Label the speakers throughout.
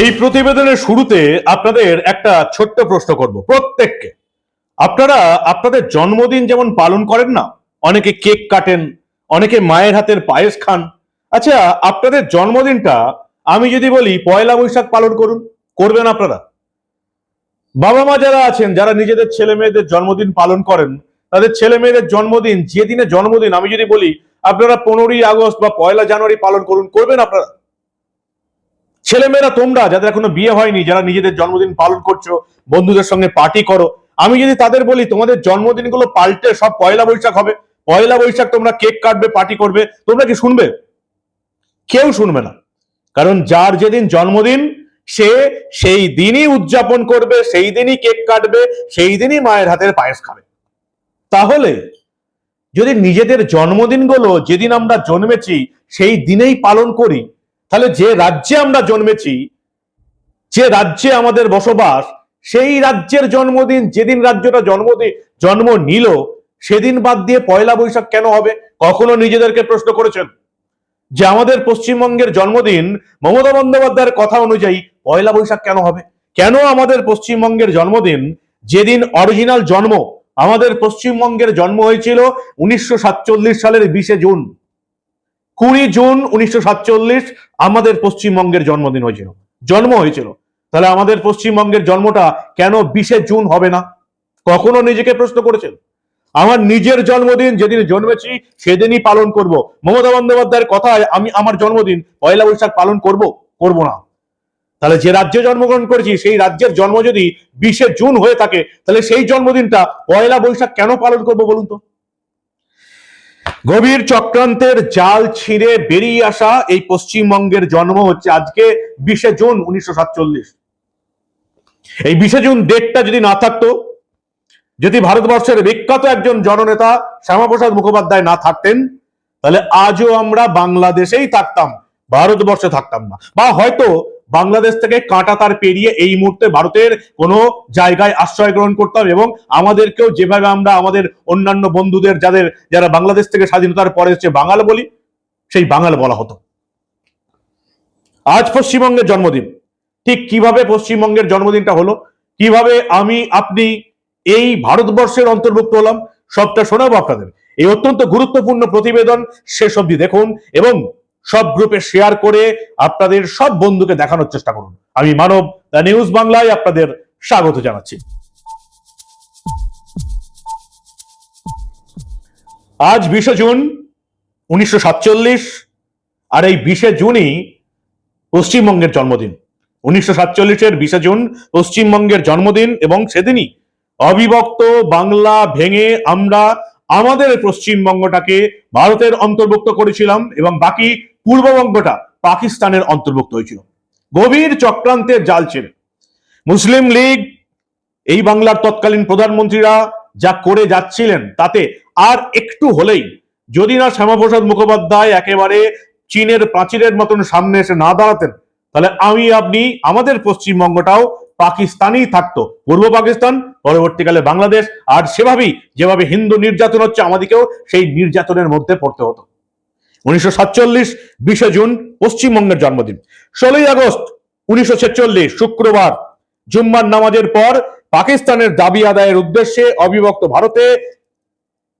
Speaker 1: এই প্রতিবেদনের শুরুতে আপনাদের একটা ছোট্ট প্রশ্ন করব প্রত্যেককে। আপনারা আপনাদের জন্মদিন যেমন পালন করেন না, অনেকে কেক কাটেন, অনেকে মায়ের হাতের পায়েস খান। আচ্ছা আপনাদের জন্মদিনটা আমি যদি বলি পয়লা বৈশাখ পালন করুন, করবেন আপনারা? বাবা মা যারা আছেন, যারা নিজেদের ছেলে মেয়েদের জন্মদিন পালন করেন, তাদের ছেলে মেয়েদের জন্মদিন, যে দিনে জন্মদিন আমি যদি বলি, আপনারা পনেরোই আগস্ট বা পয়লা জানুয়ারি পালন করুন, করবেন আপনারা? ছেলেমেয়েরা তোমরা, যাদের এখনও বিয়ে হয়নি, যারা নিজেদের জন্মদিন পালন করছ, বন্ধুদের সঙ্গে পার্টি করো, আমি যদি তাদের বলি, তোমাদের জন্মদিনগুলো পাল্টে সব পয়লা বৈশাখ হবে, পয়লা বৈশাখ তোমরা কেক কাটবে পার্টি করবে, তোমরা কি শুনবে? কেউ শুনবে না। কারণ যার যেদিন জন্মদিন, সে সেই দিনই উদযাপন করবে, সেই দিনই কেক কাটবে, সেই দিনই মায়ের হাতের পায়েস খাবে। তাহলে, যদি নিজেদের জন্মদিনগুলো যেদিন আমরা জন্মেছি, সেই দিনেই পালন করি তাহলে যে রাজ্যে আমরা জন্মেছি, যে রাজ্যে আমাদের বসবাস, সেই রাজ্যের জন্মদিন, যেদিন রাজ্যটা জন্মদিন জন্ম নিল, সেদিন বাদ দিয়ে পয়লা বৈশাখ কেন হবে? কখনো নিজেদেরকে প্রশ্ন করেছেন? যে আমাদের পশ্চিমবঙ্গের জন্মদিন মমতা বন্দ্যোপাধ্যায়ের কথা অনুযায়ী পয়লা বৈশাখ কেন হবে? কেন আমাদের পশ্চিমবঙ্গের জন্মদিন যেদিন অরিজিনাল জন্ম, আমাদের পশ্চিমবঙ্গের জন্ম হয়েছিল উনিশশো সাতচল্লিশ সালের বিশে জুন? কুড়ি জুন উনিশশো সাতচল্লিশ আমাদের পশ্চিমবঙ্গের জন্মদিন হয়েছিল। জন্ম হয়েছিল। তাহলে আমাদের পশ্চিমবঙ্গের জন্মটা কেন বিশে জুন হবে না? কখনো নিজেকে প্রশ্ন করেছেন? আমার নিজের জন্মদিন যেদিন জন্মেছি, সেদিনই পালন করব। মমতা বন্দ্যোপাধ্যায়ের কথায় আমি আমার জন্মদিন, পয়লা বৈশাখ পালন করব করব না। তাহলে যে রাজ্যে জন্মগ্রহণ করেছি, সেই রাজ্যের জন্ম যদি বিশে জুন হয়ে থাকে, তাহলে সেই জন্মদিনটা পয়লা বৈশাখ কেন পালন করব বলুন তো? গভীর চক্রান্তের জাল ছিঁড়ে বেরিয়ে আসা এই পশ্চিমবঙ্গের জন্ম হচ্ছে আজকে বিশে জুন উনিশশো সাতচল্লিশ। এই বিশে জুন ডেটটা যদি না থাকতো, যদি ভারতবর্ষের বিখ্যাত একজন জননেতা শ্যামাপ্রসাদ মুখোপাধ্যায় না থাকতেন, তাহলে আজও আমরা বাংলাদেশেই থাকতাম, ভারতবর্ষে থাকতাম না। বা হয়তো বাংলাদেশ থেকে কাঁটা তার পেরিয়ে এই মুহূর্তে ভারতের কোনো জায়গায় আশ্রয় গ্রহণ করতাম এবং আমাদেরকেও যেভাবে আমরা আমাদের অন্যান্য বন্ধুদের, যাদের, যারা বাংলাদেশ থেকে স্বাধীনতার পরে হচ্ছে বাঙাল বলি, সেই বাঙাল বলা হতো। আজ পশ্চিমবঙ্গের জন্মদিন। ঠিক কীভাবে পশ্চিমবঙ্গের জন্মদিনটা হলো? কীভাবে আমি, আপনি এই ভারতবর্ষের অন্তর্ভুক্ত হলাম? সবটা শোনাবো আপনাদের। এই অত্যন্ত গুরুত্বপূর্ণ প্রতিবেদন শেষ অবধি দেখুন এবং সব গ্রুপে শেয়ার করে আপনাদের সব বন্ধুকে দেখানোর চেষ্টা করুন। আমি মানব, দ্য নিউজ বাংলায় আপনাদের স্বাগত জানাচ্ছি। আজ বিশে জুন উনিশশো সাতচল্লিশ, আর এই বিশে জুনই পশ্চিমবঙ্গের জন্মদিন। উনিশশো সাতচল্লিশের বিশে জুন পশ্চিমবঙ্গের জন্মদিন এবং সেদিনই অবিভক্ত বাংলা ভেঙে আমরা আমাদের পশ্চিমবঙ্গটাকে ভারতের অন্তর্ভুক্ত করেছিলাম এবং বাকি পূর্ববঙ্গটা পাকিস্তানের অন্তর্ভুক্ত হয়েছিল। গভীর চক্রান্তের জাল ছেড়ে মুসলিম লীগ, এই বাংলার তৎকালীন প্রধানমন্ত্রীরা যা করে যাচ্ছিলেন তাতে আর একটু হলেই যদি না শ্যামাপ্রসাদ মুখোপাধ্যায় একেবারে চীনের প্রাচীরের মতন সামনে এসে না দাঁড়াতেন, তাহলে আমি, আপনি, আমাদের পশ্চিমবঙ্গটাও পাকিস্তানই থাকতো। পূর্ব পাকিস্তান, পরবর্তীকালে বাংলাদেশ, আর সেভাবেই যেভাবে হিন্দু নির্যাতন হচ্ছে, আমাদেরকেও সেই নির্যাতনের মধ্যে পড়তে হতো। উনিশশো সাতচল্লিশ বিশে জুন পশ্চিমবঙ্গের জন্মদিন। ষোলোই আগস্ট উনিশশো ছেচল্লিশ, শুক্রবার। জুম্মার নামাজের পর পাকিস্তানের দাবি আদায়ের উদ্দেশ্যে অবিভক্ত ভারতে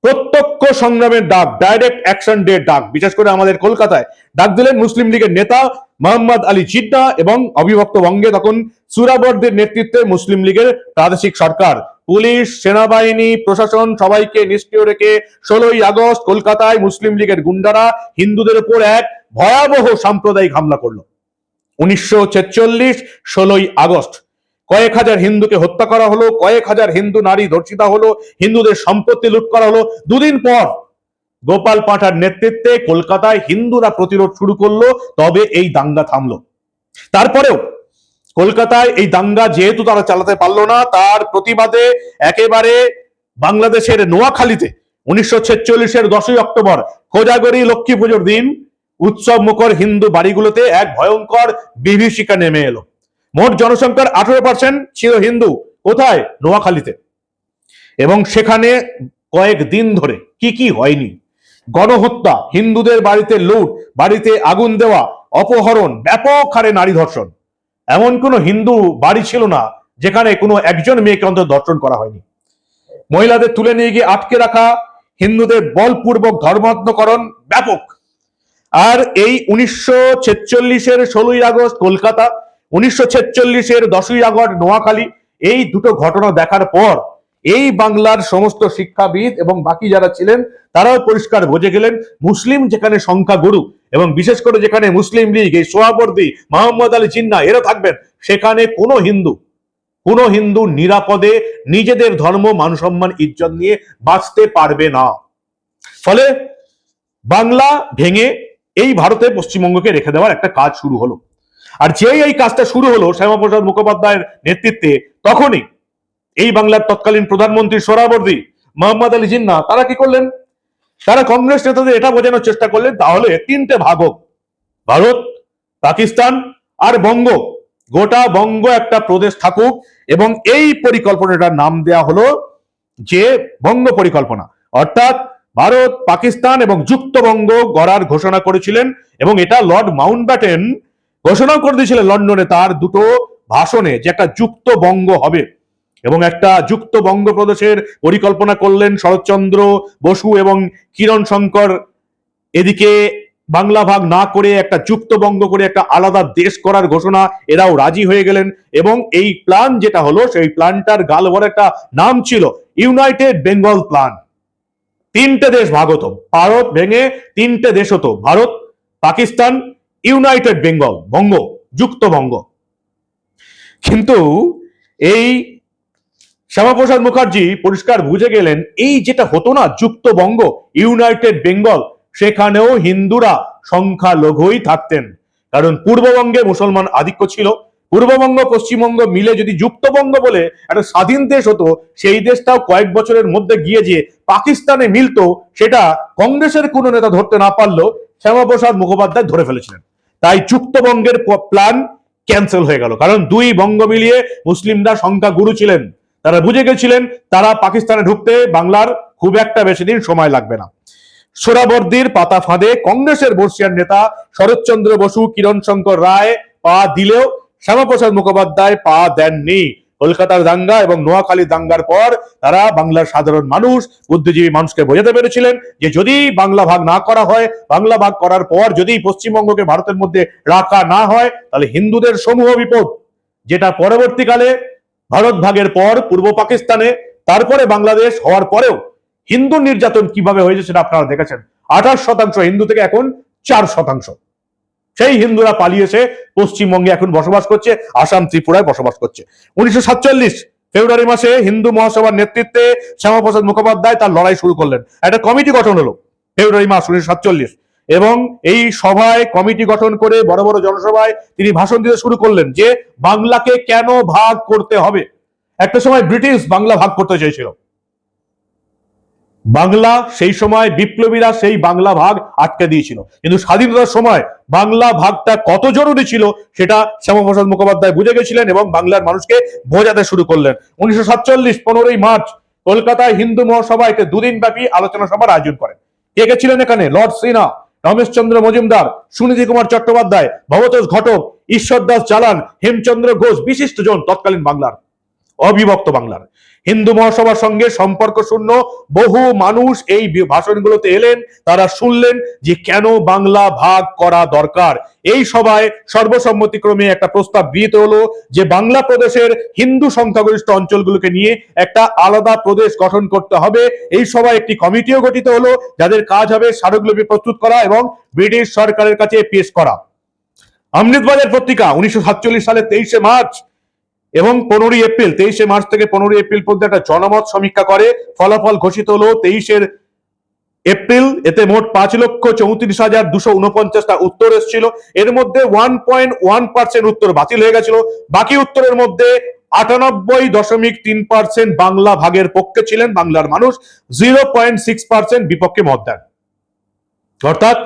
Speaker 1: প্রত্যক্ষ সংগ্রামের ডাক ডাইরেক্ট অ্যাকশন ডে ডাক, বিশেষ করে আমাদের কলকাতায়। ডাক দিলেন মুসলিম লীগের নেতা মোহাম্মদ আলী জিন্না এবং অবিভক্ত বঙ্গে তখন সুরাবর্দের নেতৃত্বে মুসলিম লীগের প্রাদেশিক সরকার। পুলিশ, সেনাবাহিনী, প্রশাসন সবাইকে নিষ্ক্রিয় রেখে ষোলোই আগস্ট কলকাতায় মুসলিম লীগের গুন্ডারা হিন্দুদের উপর এক ভয়াবহ সাম্প্রদায়িক হামলা করল। উনিশশো ছেচল্লিশ, ষোলোই আগস্ট। কয়েক হাজার হিন্দুকে হত্যা করা হলো, কয়েক হাজার হিন্দু নারী ধর্ষিতা হলো, হিন্দুদের সম্পত্তি লুট করা হলো। দুদিন পর গোপাল পাঠার নেতৃত্বে কলকাতায় হিন্দুরা প্রতিরোধ শুরু করল, তবে এই দাঙ্গা থামলো। তারপরেও কলকাতায় এই দাঙ্গা যেহেতু তারা চালাতে পারল না, তার প্রতিবাদে একেবারে বাংলাদেশের নোয়াখালীতে উনিশশো ছেচল্লিশের দশই অক্টোবর কোজাগরি লক্ষ্মী পুজোর দিন উৎসব মুখর হিন্দু বাড়িগুলোতে এক ভয়ঙ্কর বিভীষিকা নেমে এলো। মোট জনসংখ্যার আঠেরো পার্সেন্ট ছিল হিন্দু। কোথায়? নোয়াখালীতে। এবং সেখানে কয়েক দিন ধরে কি কি হয়নি? গণহত্যা, হিন্দুদের বাড়িতে লুট, বাড়িতে আগুন দেওয়া, অপহরণ, ব্যাপক হারে নারী ধর্ষণ। এমন কোনো হিন্দু বাড়ি ছিল না যেখানে কোনো একজন মেয়েকে অন্তত দর্শন করা হয়নি। মহিলাদের তুলে নিয়ে গিয়ে আটকে রাখা, হিন্দুদের বলপূর্বক ধর্মাত্মকরণ ব্যাপক। আর এই উনিশশো ছেচল্লিশের ষোলোই আগস্ট কলকাতা, উনিশশো ছেচল্লিশের দশই আগস্ট নোয়াখালী, এই দুটো ঘটনা দেখার পর এই বাংলার সমস্ত শিক্ষাবিদ এবং বাকি যারা ছিলেন, তারাও পরিষ্কার বুঝে গেলেন, মুসলিম যেখানে সংখ্যা গুরু এবং বিশেষ করে যেখানে মুসলিম লীগ, এই সোহাবর্দী মোহাম্মদ আলী জিন্না এরা থাকবেন, সেখানে কোনো হিন্দু কোনো হিন্দু নিরাপদে নিজেদের ধর্ম মান সম্মান ইজ্জত নিয়ে বাঁচতে পারবে না। ফলে বাংলা ভেঙে এই ভারতে পশ্চিমবঙ্গকে রেখে দেওয়ার একটা কাজ শুরু হলো। আর যেই এই কাজটা শুরু হলো, শ্যামাপ্রসাদ মুখোপাধ্যায়ের নেতৃত্বে, তখনই এই বাংলার তৎকালীন প্রধানমন্ত্রী সোহরাবর্দী মোহাম্মদ আলী জিন্না তারা কি করলেন? তারা কংগ্রেস নেতাদের এটা বোঝানোর চেষ্টা করলেন, তাহলে তিনটে ভাগ হোক। ভারত, পাকিস্তান আর বঙ্গ। গোটা বঙ্গ একটা প্রদেশ থাকুক এবং এই পরিকল্পনাটার নাম দেয়া হলো যে বঙ্গ পরিকল্পনা। অর্থাৎ ভারত, পাকিস্তান এবং যুক্তবঙ্গ গড়ার ঘোষণা করেছিলেন এবং এটা লর্ড মাউন্টব্যাটেন ঘোষণা করে দিয়েছিলেন লন্ডনে তার দুটো ভাষণে যে একটা যুক্ত বঙ্গ হবে। এবং একটা যুক্ত বঙ্গ প্রদেশের পরিকল্পনা করলেন শরৎচন্দ্র বসু এবং কিরণ শঙ্কর। এদিকে বাংলা ভাগ না করে একটা যুক্ত বঙ্গ করে একটা আলাদা দেশ করার ঘোষণা এরাও রাজি হয়ে গেলেন এবং এই প্ল্যান যেটা হলো, সেই প্ল্যানটার গাল একটা নাম ছিল ইউনাইটেড বেঙ্গল প্ল্যান তিনটে দেশ ভাগ হতো, ভারত ভেঙে তিনটে দেশ হতো, ভারত, পাকিস্তান ইউনাইটেড বেঙ্গল বঙ্গ, যুক্ত বঙ্গ। কিন্তু এই শ্যামাপ্রসাদ মুখার্জি পরিষ্কার বুঝে গেলেন, এই যেটা হতো না যুক্ত বঙ্গ ইউনাইটেড বেঙ্গল, সেখানেও হিন্দুরা সংখ্যালঘুই থাকতেন। কারণ পূর্ববঙ্গে মুসলমান আধিক্য ছিল। পূর্ববঙ্গ, পশ্চিমবঙ্গ মিলে যদি যুক্তবঙ্গ বলে একটা স্বাধীন দেশ হতো, সেই দেশটাও কয়েক বছরের মধ্যে গিয়ে যে পাকিস্তানে মিলতো, সেটা কংগ্রেসের কোনো নেতা ধরতে না পারলেও শ্যামাপ্রসাদ মুখোপাধ্যায় ধরে ফেলেছিলেন। তাই যুক্তবঙ্গের প্ল্যান ক্যান্সেল হয়ে গেল। কারণ দুই বঙ্গ মিলিয়ে মুসলিমরা সংখ্যা গুরু ছিলেন। তারা বুঝে গেছিলেন, তারা পাকিস্তানে ঢুকতে বাংলার খুব একটা বেশি দিন সময় লাগবে না। সোরাবর্দির পাতা ফাঁদে কংগ্রেসের বর্ষিয়ান নেতা শরৎচন্দ্র বসু কিরণ শঙ্কর রায় পা দিলেও শ্যামাপ্রসাদ মুখোপাধ্যায় পা দেননি। কলকাতার দাঙ্গা এবং নোয়াখালী দাঙ্গার পর তারা বাংলার সাধারণ মানুষ, বুদ্ধিজীবী মানুষকে বোঝাতে পেরেছিলেন যে যদি বাংলা ভাগ না করা হয়, বাংলা ভাগ করার পর যদি পশ্চিমবঙ্গকে ভারতের মধ্যে রাখা না হয়, তাহলে হিন্দুদের সমূহ বিপদ, যেটা পরবর্তীকালে ভারত ভাগের পর পূর্ব পাকিস্তানে, তারপরে বাংলাদেশ হওয়ার পরেও হিন্দু নির্যাতন কীভাবে হয়েছে সেটা আপনারা দেখেছেন। আঠাশ শতাংশ হিন্দু থেকে এখন চার শতাংশ। সেই হিন্দুরা পালিয়েছে, পশ্চিমবঙ্গে এখন বসবাস করছে, আসাম, ত্রিপুরায় বসবাস করছে। উনিশশো সাতচল্লিশ ফেব্রুয়ারি মাসে হিন্দু মহাসভার নেতৃত্বে শ্যামাপ্রসাদ মুখোপাধ্যায় তার লড়াই শুরু করলেন। একটা কমিটি গঠন হলো ফেব্রুয়ারি মাস উনিশশো সাতচল্লিশ। এবং এই সভায় কমিটি গঠন করে বড় বড় জনসভায় তিনি ভাষণ দিতে শুরু করলেন যে বাংলাকে কেন ভাগ করতে হবে। একটা সময় ব্রিটিশ বাংলা ভাগ করতে চেয়েছিল। বাংলা সেই সময় বিপ্লবীরা সেই বাংলা ভাগ আটকে দিয়েছিল। কিন্তু স্বাধীনতার সময় বাংলা ভাগটা কত জরুরি ছিল সেটা শ্যামাপ্রসাদ মুখোপাধ্যায় বুঝে গেছিলেন এবং বাংলার মানুষকে বোঝাতে শুরু করলেন। উনিশশো সাতচল্লিশ পনেরোই মার্চ কলকাতায় হিন্দু মহাসভা একে দুদিন ব্যাপী আলোচনা সভার আয়োজন করেন। কে কে ছিলেন এখানে? লর্ড সিনহা। রমেশচন্দ্র মজুমদার, সুনিধি কুমার চট্টোপাধ্যায়, ভবতোষ ঘটক, ঈশ্বর দাস চালান, হেমচন্দ্র ঘোষ, বিশিষ্ট জন তৎকালীন বাংলার। অবিভক্ত বাংলার। হিন্দু মহাসভার সঙ্গে সম্পর্ক শূন্য, বহু মানুষ এই ভাষণগুলোতে এলেন, তারা শুনলেন যে কেন বাংলা ভাগ করা দরকার। এই সভায় সর্বসম্মতিক্রমে একটা প্রস্তাব গৃহীত হলো যে বাংলা প্রদেশের হিন্দু সংখ্যাগরিষ্ঠ অঞ্চলগুলোকে নিয়ে একটা আলাদা প্রদেশ গঠন করতে হবে। এই সভায় একটি কমিটিও গঠিত হলো, যাদের কাজ হবে স্মারকলিপি প্রস্তুত করা এবং ব্রিটিশ সরকারের কাছে পেশ করা। অমৃতবাজার পত্রিকা, উনিশশো সালের তেইশে মার্চ এবং পনেরোই এপ্রিল, তেইশে মার্চ থেকে পনেরোই এপ্রিল পর্যন্ত একটা জনমত সমীক্ষা করে। ফলাফল ঘোষিত হলো তেইশের এপ্রিল, এতে মোট পাঁচ লক্ষ চৌত্রিশ হাজার দুশো উনপঞ্চাশটা উত্তর এসেছিল। এর মধ্যে ওয়ান পয়েন্ট ওয়ান পার্সেন্ট উত্তর বাতিল হয়ে গেছিল। বাকি উত্তরের মধ্যে আটানব্বই দশমিক তিন পার্সেন্ট বাংলা ভাগের পক্ষে ছিলেন, বাংলার মানুষ। জিরো পয়েন্ট সিক্স পার্সেন্ট বিপক্ষে মত দেন। অর্থাৎ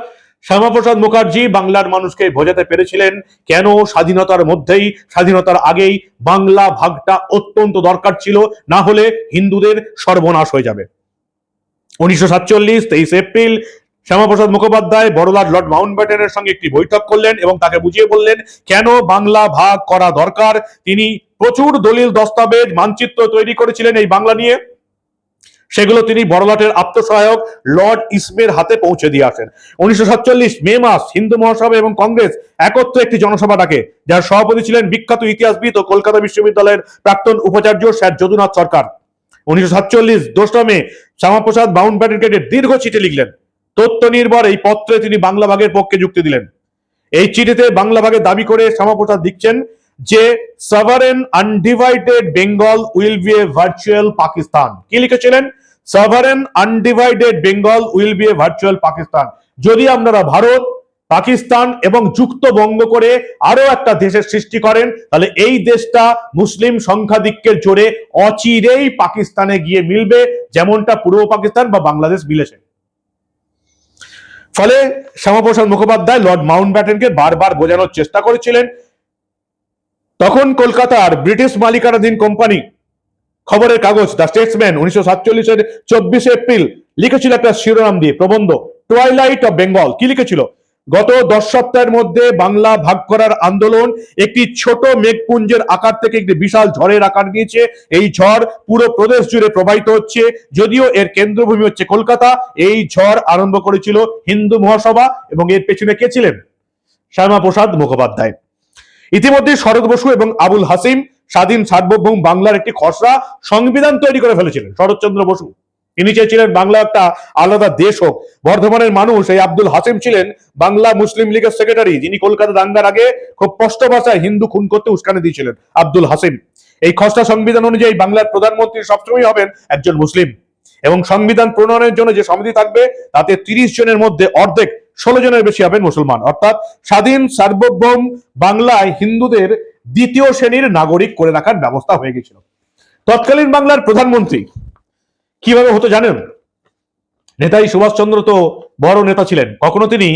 Speaker 1: শ্যামাপ্রসাদ মুখার্জি বাংলার মানুষকে বোঝাতে পেরেছিলেন কেন স্বাধীনতার মধ্যেই, স্বাধীনতার আগেই বাংলা ভাগটা অত্যন্ত দরকার ছিল, না হলে হিন্দুদের সর্বনাশ হয়ে যাবে। উনিশশো সাতচল্লিশ, তেইশ এপ্রিল, শ্যামাপ্রসাদ মুখোপাধ্যায়, বড়লাট লর্ড মাউন্টব্যাটেনের সঙ্গে একটি বৈঠক করলেন এবং তাকে বুঝিয়ে বললেন, কেন বাংলা ভাগ করা দরকার? তিনি প্রচুর দলিল, দস্তাবেজ, মানচিত্র তৈরি করেছিলেন এই বাংলা নিয়ে। সেগুলো তিনি বড়লাটের আত্মসহায়ক লর্ড ইসমের হাতে পৌঁছে দিয়ে আসেন। উনিশশো সাতচল্লিশ মে মাস হিন্দু মহাসভা এবং কংগ্রেস একত্রে একটি জনসভা ডাকে, যার সভাপতি ছিলেন বিখ্যাত ইতিহাসবিদ ও কলকাতা বিশ্ববিদ্যালয়ের প্রাক্তন উপাচার্য স্যার যদুনাথ সরকার। উনিশশো সাতচল্লিশ শ্যামাপ্রসাদ মাউন্ট ব্যাটেন দীর্ঘ চিঠি লিখলেন। তথ্য নির্ভর এই পত্রে তিনি বাংলা ভাগের পক্ষে যুক্তি দিলেন। এই চিঠিতে বাংলা ভাগের দাবি করে শ্যামাপ্রসাদ লিখছেন যে sovereign undivided Bengal will be a virtual Pakistan কি লিখেছিলেন? Sovereign undivided Bengal will be a virtual Pakistan যদি আপনারা ভারত, পাকিস্তান এবং যুক্ত বঙ্গ করে আরও একটা দেশের সৃষ্টি করেন, তাহলে এই দেশটা মুসলিম সংখ্যাধিক্যের জোরে অচিরেই পাকিস্তানে গিয়ে মিলবে, যেমনটা পূর্ব পাকিস্তান বা বাংলাদেশ মিলেছে। ফলে শ্যামাপ্রসাদ মুখোপাধ্যায় লর্ড মাউন্ট ব্যাটেনকে বারবার বোঝানোর চেষ্টা করেছিলেন তখন কলকাতার ব্রিটিশ মালিকানাধীন কোম্পানি, খবরের কাগজ, দ্য স্টেটসম্যান, উনিশশো সাতচল্লিশের চব্বিশে এপ্রিল, লিখেছিল একটা শিরোনাম দিয়ে, প্রবন্ধ টয়লাইট অফ বেঙ্গল কি লিখেছিল? গত দশ সপ্তাহের মধ্যে বাংলা ভাগ করার আন্দোলন একটি ছোট মেঘপুঞ্জের আকার থেকে একটি বিশাল ঝড়ের আকার নিয়েছে। এই ঝড় পুরো প্রদেশ জুড়ে প্রবাহিত হচ্ছে, যদিও এর কেন্দ্রভূমি হচ্ছে কলকাতা। এই ঝড় আরম্ভ করেছিল হিন্দু মহাসভা এবং এর পেছনে কে ছিলেন? শ্যামা প্রসাদ মুখোপাধ্যায়। ইতিমধ্যে শরৎ বসু এবং আবুল হাসিম স্বাধীন সার্বভৌম বাংলার একটি খসড়া সংবিধান তৈরি করে ফেলেছিলেন, শরৎচন্দ্র বসু। তিনি চেয়েছিলেন বাংলা একটা আলাদা দেশ হোক। বর্ধমানের মানুষ এই আব্দুল হাসিম ছিলেন বাংলা মুসলিম লীগের সেক্রেটারি, যিনি কলকাতা দাঙ্গার আগে খুব স্পষ্ট ভাষায় হিন্দু খুন করতে উস্কানি দিয়েছিলেন, আব্দুল হাসিম। এই খসড়া সংবিধান অনুযায়ী বাংলার প্রধানমন্ত্রী সবসময় হবেন একজন মুসলিম। এবং সংবিধান প্রণয়নের জন্য যে সমিতি থাকবে, তাতে তিরিশ জনের মধ্যে অর্ধেক ষোলো জনের বেশি হবেন মুসলমান। অর্থাৎ স্বাধীন, সার্বভৌম বাংলায় হিন্দুদের দ্বিতীয় শ্রেণির নাগরিক করে রাখার ব্যবস্থা হয়ে গেছিল। তৎকালীন বাংলার প্রধানমন্ত্রী কীভাবে হতো জানেন? নেতাজি সুভাষচন্দ্র তো বড় নেতা ছিলেন। কখনো তিনি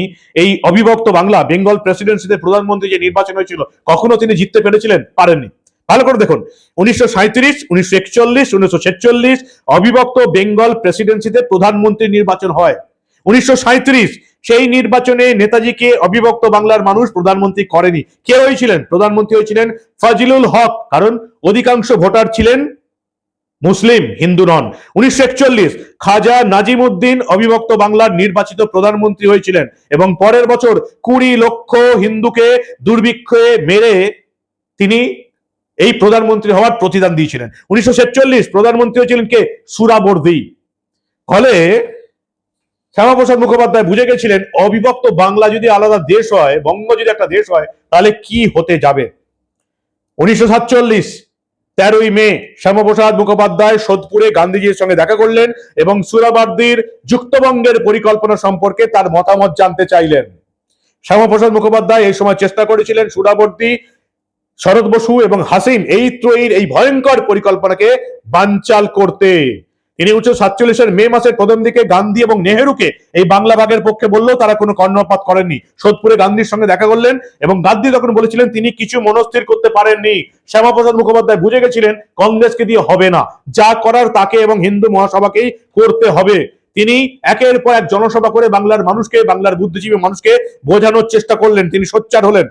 Speaker 1: এই অবিভক্ত বাংলা, বেঙ্গল প্রেসিডেন্সিতে প্রধানমন্ত্রী যে নির্বাচন হয়েছিল, কখনো তিনি জিততে পেরেছিলেন? পারেননি। ভালো করে দেখুন, উনিশশো সাঁত্রিশ উনিশশো একচল্লিশ, উনিশশো ছেচল্লিশ অবিভক্ত বেঙ্গল প্রেসিডেন্সিতে প্রধানমন্ত্রী নির্বাচন হয়। উনিশশো সাঁত্রিশ সেই নির্বাচনে নেতাজিকে অবিভক্ত বাংলার মানুষ প্রধানমন্ত্রী করেনি। কে হয়েছিলেন? প্রধানমন্ত্রী হয়েছিলেন ফাজিলুল হক, কারণ অধিকাংশ ভোটার ছিলেন মুসলিম, হিন্দু নন। উনিশশো একচল্লিশ, খাজা নাজিমুদ্দিন অবিভক্ত বাংলার নির্বাচিত প্রধানমন্ত্রী হয়েছিলেন এবং পরের বছর কুড়ি লক্ষ হিন্দুকে দুর্ভিক্ষে মেরে তিনি এই প্রধানমন্ত্রী হওয়ার প্রতিদান দিয়েছিলেন। উনিশশো ছেচল্লিশ, প্রধানমন্ত্রী হয়েছিলেন কে? সুরাবর্দী ফলে শ্যামাপ্রসাদ মুখোপাধ্যায় বুঝে গেছিলেন, অবিভক্ত বাংলা যদি আলাদা দেশ হয়, বঙ্গ যদি একটা দেশ হয়, তাহলে কি হতে যাবে? উনিশশো সাতচল্লিশ, তেরোই মে, শ্যামাপ্রসাদ মুখোপাধ্যায় সোদপুরে গান্ধীজির সঙ্গে দেখা করলেন এবং সুরাবার্দির যুক্তবঙ্গের পরিকল্পনা সম্পর্কে তার মতামত জানতে চাইলেন। শ্যামাপ্রসাদ মুখোপাধ্যায় এই সময় চেষ্টা করেছিলেন সুরাবর্দী শরৎ বসু এবং হাসিম এই ত্রয়ীর এই ভয়ঙ্কর পরিকল্পনাকে বানচাল করতে। তিনি উনিশশো সাতচল্লিশের মে মাসের প্রথম দিকে গান্ধী এবং নেহেরুকে এই বাংলা ভাগের পক্ষে বললেও তারা কোনো কর্ণপাত করেননি। সোদপুরে গান্ধীর সঙ্গে দেখা করলেন এবং গান্ধী তখন বলেছিলেন, তিনি কিছু মনস্থির করতে পারেননি। শ্যামাপ্রসাদ মুখোপাধ্যায় বুঝে গেছিলেন, কংগ্রেসকে দিয়ে হবে না। যা করার তাকে এবং হিন্দু মহাসভাকেই করতে হবে। তিনি একের পর এক জনসভা করে বাংলার মানুষকে, বাংলার বুদ্ধিজীবী মানুষকে বোঝানোর চেষ্টা করলেন। তিনি সোচ্চার হলেন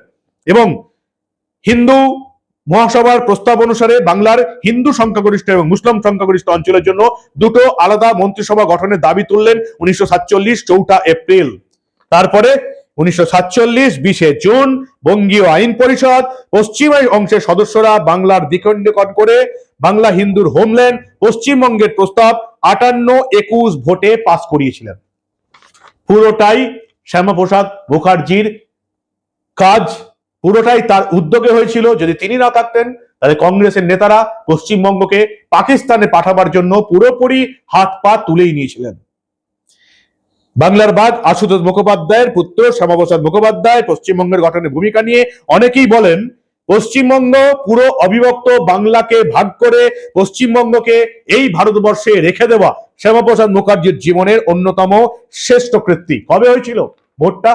Speaker 1: এবং হিন্দু মহাসভার প্রস্তাব অনুসারে বাংলার হিন্দু সংখ্যাগরিষ্ঠ এবং মুসলিম সংখ্যাগরিষ্ঠ অঞ্চলের জন্য দুটো আলাদা মন্ত্রিসভা গঠনের দাবি তুললেন উনিশশো সাতচল্লিশ চৌঠা এপ্রিল। তারপরে উনিশশো সাতচল্লিশ বিশে জুন বঙ্গীয় আইন পরিষদ পশ্চিম অংশের সদস্যরা বাংলার দ্বিখণ্ডীকরণ করে বাংলা হিন্দুর হোমল্যান্ড পশ্চিমবঙ্গের প্রস্তাব আটান্ন একুশ ভোটে পাস করিয়েছিলেন। পুরোটাই শ্যামাপ্রসাদ মুখার্জির কাজ পুরোটাই তার উদ্যোগে হয়েছিল। যদি তিনি না থাকতেন, তাহলে কংগ্রেসের নেতারা পশ্চিমবঙ্গকে পাকিস্তানে পাঠাবার জন্য পুরোপুরি হাত পা তুলেই নিয়েছিলেন। বাংলার বাদ আশুতোষ মুখোপাধ্যায়ের পুত্র শ্যামাপ্রসাদ মুখোপাধ্যায় পশ্চিমবঙ্গের গঠনে ভূমিকা নিয়ে অনেকেই বলেন, পশ্চিমবঙ্গ পুরো অবিভক্ত বাংলাকে ভাগ করে পশ্চিমবঙ্গকে এই ভারতবর্ষে রেখে দেওয়া শ্যামাপ্রসাদ মুখার্জির জীবনের অন্যতম শ্রেষ্ঠ কৃত্তি কবে হয়েছিল ভোটটা?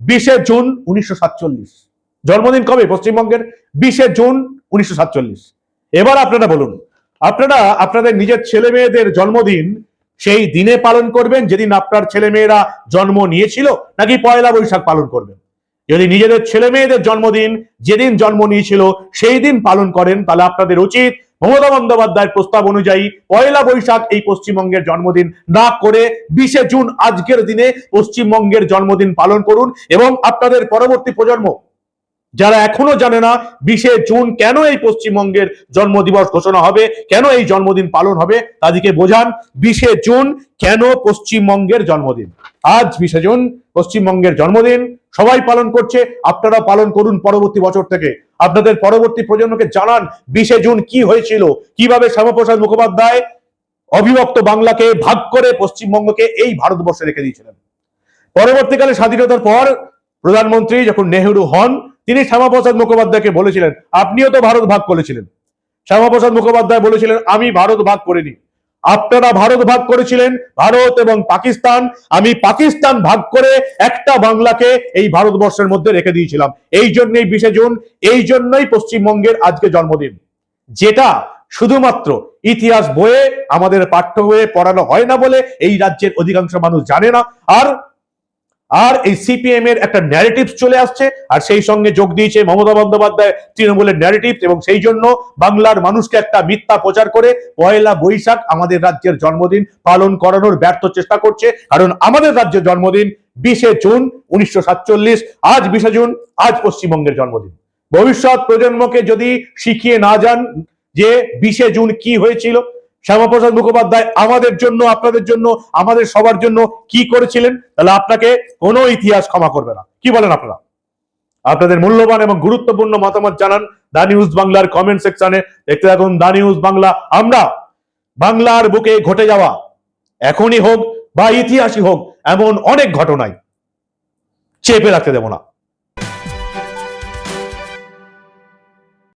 Speaker 1: বিশে জুন উনিশশো সাতচল্লিশ। জন্মদিন কবে? পশ্চিমবঙ্গের বিশে জুন উনিশশো সাতচল্লিশ। এবার আপনারা বলুন, আপনারা, আপনাদের নিজের ছেলে মেয়েদের জন্মদিন সেই দিনে পালন করবেন? যেদিন আপনার ছেলে মেয়েরা জন্ম নিয়েছিল, নাকি পয়লা বৈশাখ পালন করবেন? যদি নিজেদের ছেলে মেয়েদের জন্মদিন যেদিন জন্ম নিয়েছিল, সেই দিন পালন করেন, তাহলে আপনাদের উচিত মমতা বন্দ্যোপাধ্যায়ের প্রস্তাব অনুযায়ী পয়লা বৈশাখ এই পশ্চিমবঙ্গের জন্মদিন না করে বিশে জুন আজকের দিনে পশ্চিমবঙ্গের জন্মদিন পালন করুন এবং আপনাদের পরবর্তী প্রজন্ম যারা এখনও জানে না, বিশে জুন কেন এই পশ্চিমবঙ্গের জন্মদিবস ঘোষণা হবে, কেন এই জন্মদিন পালন হবে, তাদেরকে বোঝান, বিশে জুন কেন পশ্চিমবঙ্গের জন্মদিন? আজ বিশে জুন, পশ্চিমবঙ্গের জন্মদিন, সবাই পালন করছে আপনারা পালন করুন পরবর্তী বছর থেকে। আপনাদের পরবর্তী প্রজন্মকে জানান, বিশে জুন কি হয়েছিল, কীভাবে শ্যামাপ্রসাদ মুখোপাধ্যায় অবিভক্ত বাংলাকে ভাগ করে পশ্চিমবঙ্গকে এই ভারতবর্ষে রেখে দিয়েছিলেন। পরবর্তীকালে স্বাধীনতার পর প্রধানমন্ত্রী যখন নেহেরু হন তিনি শ্যামাপ্রসাদ মুখোপাধ্যায়কে বলেছিলেন, আপনিও তো ভারত ভাগ করেছিলেন। শ্যামাপ্রসাদ মুখোপাধ্যায় বলেছিলেন, আমি ভারত ভাগ করিনি। আপনারা ভারত ভাগ করেছিলেন, ভারত এবং পাকিস্তান। আমি পাকিস্তান ভাগ করে একটা বাংলাকে এই ভারতবর্ষের মধ্যে রেখে দিয়েছিলাম। এই জন্যই বিশে জুন, এই জন্যই পশ্চিমবঙ্গের আজকে জন্মদিন। যেটা শুধুমাত্র ইতিহাস বইয়ে আমাদের পাঠ্য বইয়ে পড়ানো হয় না বলে এই রাজ্যের অধিকাংশ মানুষ জানে না। আর আর এই সিপিএম এর একটা ন্যারেটিভ চলে আসছে, আর সেই সঙ্গে যোগ দিয়েছে মমতা বন্দ্যোপাধ্যায় তৃণমূলের ন্যারেটিভ এবং সেই জন্য বাংলার মানুষকে একটা মিথ্যা প্রচার করে পয়লা বৈশাখ আমাদের রাজ্যের জন্মদিন পালন করানোর ব্যর্থ চেষ্টা করছে। কারণ আমাদের রাজ্যের জন্মদিন বিশে জুন উনিশশো সাতচল্লিশ, আজ বিশে জুন, আজ পশ্চিমবঙ্গের জন্মদিন। ভবিষ্যৎ প্রজন্মকে যদি শিখিয়ে না যান যে বিশে জুন কি হয়েছিল শ্যামাপ্রসাদ মুখোপাধ্যায় আমাদের জন্য, আপনাদের জন্য, আমাদের সবার জন্য কি করেছিলেন? তাহলে আপনাকে কোনো ইতিহাস ক্ষমা করবে না। কি বলেন আপনারা? আপনাদের মূল্যবান এবং গুরুত্বপূর্ণ মতামত জানান দা নিউজ বাংলার কমেন্ট সেকশনে। দেখতে থাকুন দা নিউজ বাংলা। আমরা বাংলার বুকে ঘটে যাওয়া, এখনই হোক বা ইতিহাসই হোক, এমন অনেক ঘটনায় চেপে রাখতে দেব না।